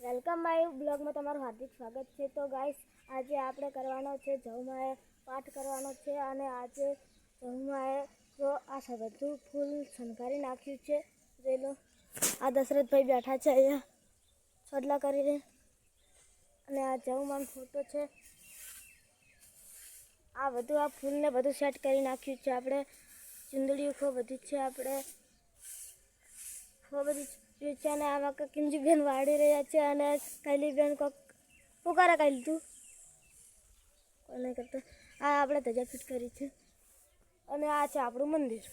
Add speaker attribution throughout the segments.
Speaker 1: Welcome my બ્લોગમાં તમારું હાર્દિક સ્વાગત છે. તો ગાઈસ આજે આપણે કરવાનો છે જવમાએ પાઠ કરવાનો છે અને આજે જવમાએ તો આ બધું ફૂલ શણગારી નાખ્યું છે. જોઈ લો, આ દશરથભાઈ બેઠા છે અહીંયા છોડલા કરીને. અને આ જવમાનો ફોટો છે. આ બધું, આ ફૂલને બધું સેટ કરી નાખ્યું છે આપણે. ચુંદડીઓ ખૂબ બધી છે આપણે. ખૂબ બધી છે અને આમાં કિંજુબેન વાળી રહ્યા છે અને કૈલીબેન કોક પુકારા કઈ લીધું કોને કરતા? આ આપણે ધજા ફિટ કરી છે. અને આ છે આપણું મંદિર.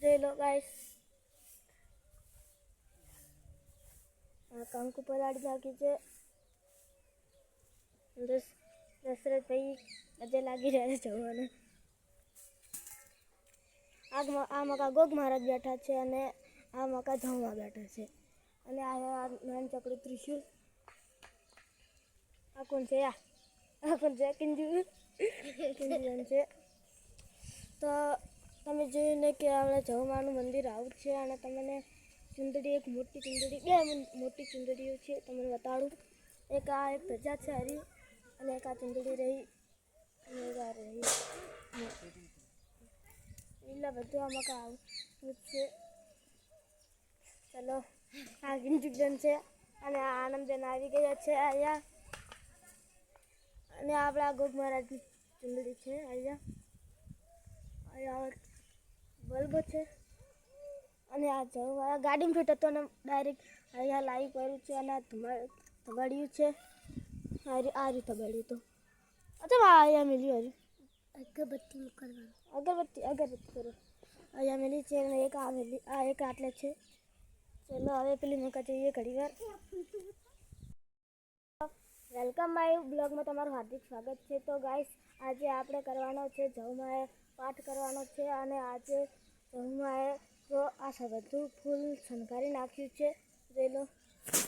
Speaker 1: જય લો ગાઈસ આ કંકુ પલાળી નાખી છે. દશરથભાઈ આજે લાગી રહ્યા છે જવાને. આ મકા ગોગ મહારાજ બેઠા છે અને આ મકા જમવા બેઠો છે. અને આ નાન ચકડું ત્રિશુલ. આ કોણ છે? આ. આ કોણ છે? કિંજુ. કિંજુન છે. તો તમે જોયું ને કે આપણે જવમાનું મંદિર આવું છે અને તમને ચુંદડી, એક મોટી ચુંદડી, બે મોટી ચુંદડીઓ છે. તમને બતાડું. એક આ એક ધજા છે હરી અને એક આ ચુંદડી રહી. અને એક આ રહી. એટલે બધું આમાં કા આવું છે. ચલો આ ગિંજુબેન છે અને આ આનંદબેન આવી ગયા છે અહીંયા. અને આપણા ગોપ મહારાજની ચુંદડી છે અહીંયા. અહીંયા બલ્બ છે. અને આ જવા ગાડીમાં ફિટ હતો અને ડાયરેક્ટ અહીંયા લાઈવ કર્યું છે અને આ ધબાડ્યું છે. આ રીતે ધબાડ્યું તો અચ્છા અહીંયા મિલ્યું હજુ અગરબત્તી કરવાનું. અગરબત્તી અગરબત્તી કરો. અહીંયા મિલી છે અને એક આ મિલી આ એક આટલે છે. ચલો, હવે પેલી મૂકા જઈએ ઘડી વાર. વેલકમ માય બ્લોગમાં તમારું હાર્દિક સ્વાગત છે. તો ગાઈસ આજે આપણે કરવાનો છે જવમાએ પાઠ કરવાનો છે અને આજે જવમાએ તો આ બધું ફૂલ શણગારી નાખ્યું છે. જોઈ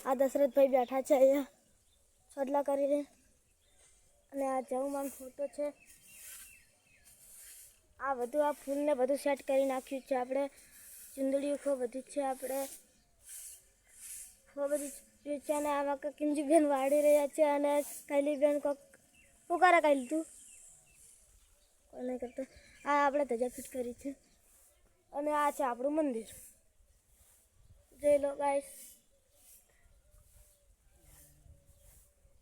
Speaker 1: આ દશરથભાઈ બેઠા છે અહીંયા છોડલા કરીને. અને આ જવમાનો ફોટો છે. આ બધું, આ ફૂલને બધું સેટ કરી નાખ્યું છે આપણે. ચુંદડીઓ બધી છે આપણે. છે અને કાંઈક કિંજુબેન વાળી રહ્યા છે અને કૈલીબેન કોક પુકારા કઈ લીધું કોઈ નહીં કરતો? આ આપણે ધજા ફિટ કરી છે. અને આ છે આપણું મંદિર. જય લો ગાઈસ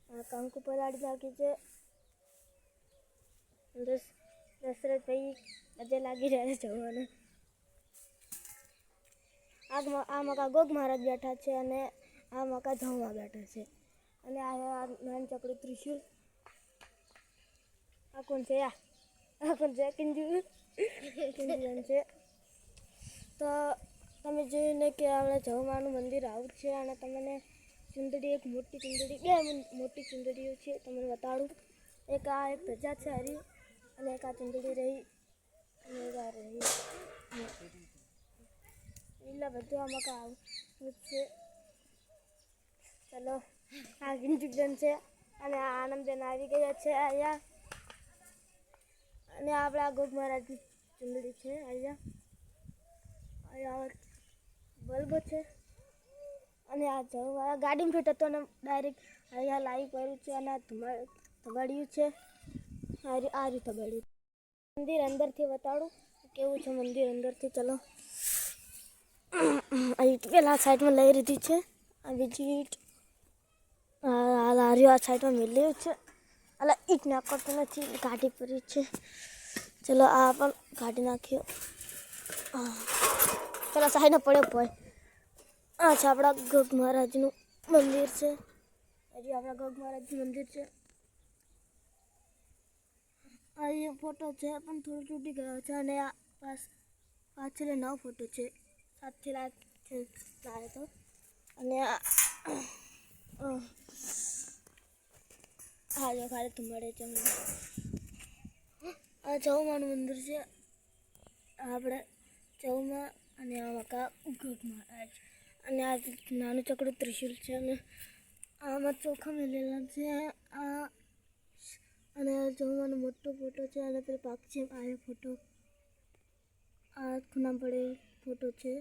Speaker 1: આ કંકુ પલાડી નાખી છે. દશરથભાઈ મજા લાગી રહ્યા છે જવાને આગમાં આ મકા ગોગ મહારાજ બેઠા છે અને આ મકા જમવા બેઠા છે. અને આ નાન ચકડી ત્રિશુલ. આ કોણ છે? આ આ કોણ છે? કિંજુ. કિંજુબેન છે. તો તમે જોયું ને કે આપણે જવમાનું મંદિર આવું છે અને તમને ચુંદડી, એક મોટી ચુંદડી, બે મોટી ચુંદડીઓ છે. તમને બતાડું. એક આ એક પ્રજા છે હરી અને એક આ ચુંદડી રહી અને એક આ રહી. એટલે બધું આમાં કા આવું છે. ચલો, આ ગિંજુબેન છે અને આ આનંદબેન આવી ગયા છે અહીંયા. અને આપણે ગોગ મહારાજની ચુંદડી છે અહીંયા. અહીંયા બલ્બ છે. અને આ જવા ગાડીમાં ફિટ હતો ને ડાયરેક્ટ અહીંયા લાઈવ કર્યું છે અને આ ધમા ધબાડ્યું છે. આ રીતે ધબાડ્યું મંદિર અંદરથી બતાડું. કેવું છે મંદિર અંદરથી? ચલો. પેલા સાઈડમાં લઈ લીધી છે. આ બીજી ઈટ. આ લારીઓ આ સાઈડમાં મેળવી છે. એટલે ઈંટ નાખતો નથી. કાઢી પડી છે. ચલો, આ પણ કાઢી નાખ્યો. પેલા સાઈડમાં પડ્યો ભાઈ આ છે આપણા ગગ મહારાજનું મંદિર છે. હજી આપણા ગગ મહારાજનું મંદિર છે. આ એ ફોટો છે પણ થોડો તૂટી ગયો છે અને આ પાસ પાછળ નવો ફોટો છે. સાતથી છે લાવે તો અને આ જો ખાલી ધુમાડે છે આ ચૌમાનું મંદિર છે. આપણે ચૌમાં અને આ મકા ગોગ મહારાજ અને આ નાનું ચકડું ત્રિશુલ છે અને આમાં ચોખા મેલેલા છે. આ અને આ જમવાનો મોટો ફોટો છે. અને પેલો પાક છે. આ ફોટો, આ ખૂણા પડે ફોટો છે.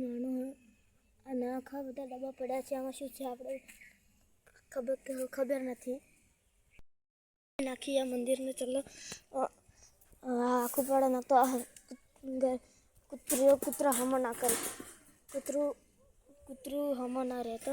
Speaker 1: નાનો અને આખા બધા ડબ્બા પડ્યા છે. આમાં શું છે આપણે ખબર ખબર નથી. નાખી આ મંદિરને ચલો. આખું પાડા નાખતો. આ કૂતરીઓ કૂતરા હમો ના કરે. કૂતરું કૂતરું હમો ના રહેતો.